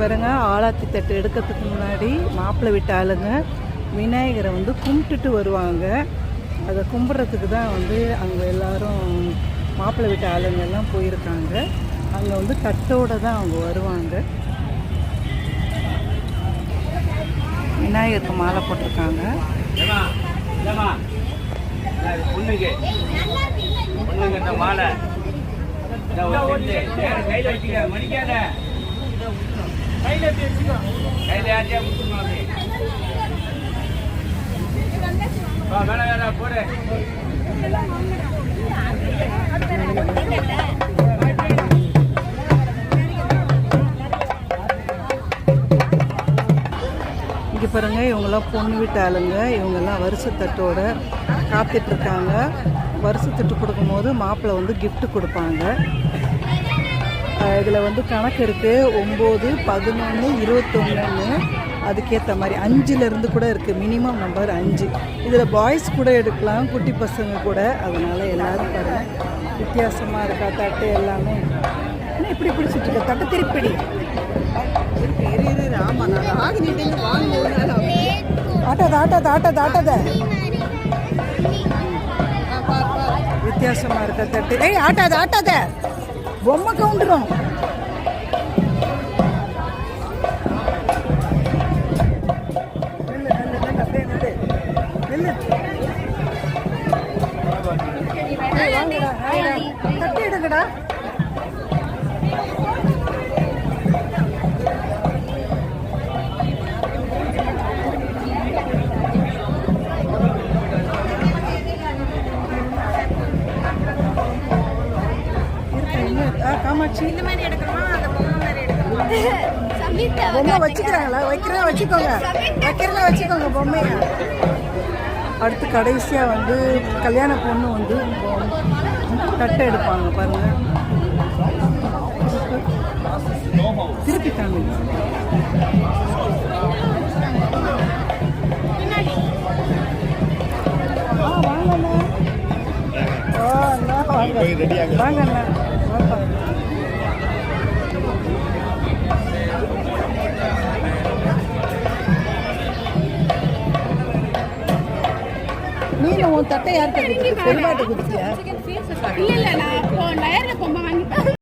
பாருங்க ஆளாத்தி தட்டு எடுக்கிறதுக்கு முன்னாடி மாப்பிள்ளை வீட்டு ஆளுங்க விநாயகரை வந்து கும்பிட்டுட்டு வருவாங்க. அதை கும்பிட்றதுக்கு தான் வந்து அங்கே எல்லாரும் மாப்பிள்ளை வீட்டு ஆளுங்க எல்லாம் போயிருக்காங்க. அங்கே வந்து தட்டோடு தான் அவங்க வருவாங்க. விநாயகருக்கு மாலை போட்டிருக்காங்க. மாலை போடு இங்கே பாருங்க இவங்கெல்லாம் பொண்ணு வீட்டு ஆளுங்க. இவங்கெல்லாம் வருஷத்தட்டோட காத்துட்ருக்காங்க வருஷத்தட்டு கொடுக்கும்போது மாப்பிள்ளை வந்து கிஃப்ட்டு கொடுப்பாங்க. இதில் வந்து கணக்கு இருக்குது ஒம்பது பதினொன்று இருபத்தொன்னு அதுக்கேற்ற மாதிரி அஞ்சுலேருந்து கூட இருக்குது மினிமம் நம்பர் அஞ்சு. இதில் பாய்ஸ் கூட எடுக்கலாம் குட்டி பசங்க கூட. அதனால் எல்லோரும் பாருங்க. வித்தியாசமாக இருக்கா தட்டு எல்லாமே. ஆனால் இப்படி பிடிச்சிட்டு இருக்க? தட்டு திருப்படி. ஆட்டாத ஆட்டாத ஆட்டாத ஆட்டாத. வித்தியாசமா இருக்க தட்டு. ஏய் ஆட்டாத ஆட்டாத. பொம்மை கவுண்டுரும் தட்டு எடுங்கடா காமாட்சி. பொம்மை வச்சுக்கிறாங்களா? வைக்கிறதா வச்சுக்கோங்க. வைக்கிறதா வச்சுக்கோங்க பொம்மைய. அடுத்து கடைசியாக வந்து கல்யாண பொண்ணு வந்து தட்டை எடுப்பாங்க பாருங்க. திருப்பி காமிங்க. வாங்கண்ணா. ஆ, அண்ணா, வாங்க. வாங்கண்ணா. வாப்பா. நீ உன் தட்டை யார்கிட்ட கொடுத்து பெருமாட்ட கொடுத்தியா இல்ல இல்ல நான் நேர்ல பொம்மை வாங்கி